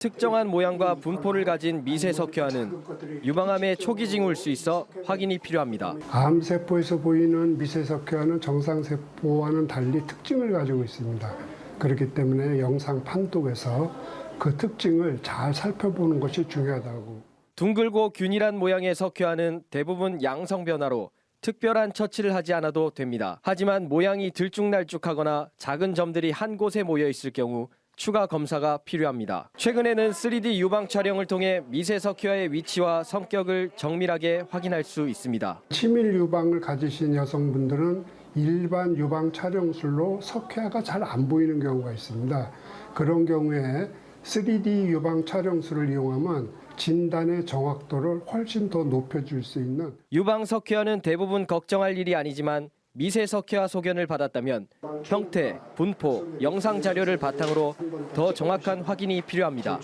특정한 모양과 분포를 가진 미세 석회화는 유방암의 초기 징후일 수 있어 확인이 필요합니다. 암세포에서 보이는 미세석회화는 정상세포와는 달리 특징을 가지고 있습니다. 그렇기 때문에 영상 판독에서 그 특징을 잘 살펴보는 것이 중요하다고 둥글고 균일한 모양의 석회화는 대부분 양성 변화로 특별한 처치를 하지 않아도 됩니다. 하지만 모양이 들쭉날쭉하거나 작은 점들이 한 곳에 모여 있을 경우 추가 검사가 필요합니다. 최근에는 3D 유방 촬영을 통해 미세 석회화의 위치와 성격을 정밀하게 확인할 수 있습니다. 치밀 유방을 가지신 여성분들은 일반 유방 촬영술로 석회화가 잘 안 보이는 경우가 있습니다. 그런 경우에 3D 유방 촬영술을 이용하면 진단의 정확도를 훨씬 더 높여줄 수 있는 유방 석회화는 대부분 걱정할 일이 아니지만 미세 석회화 소견을 받았다면 형태, 분포, 영상 자료를 바탕으로 더 정확한 확인이 필요합니다.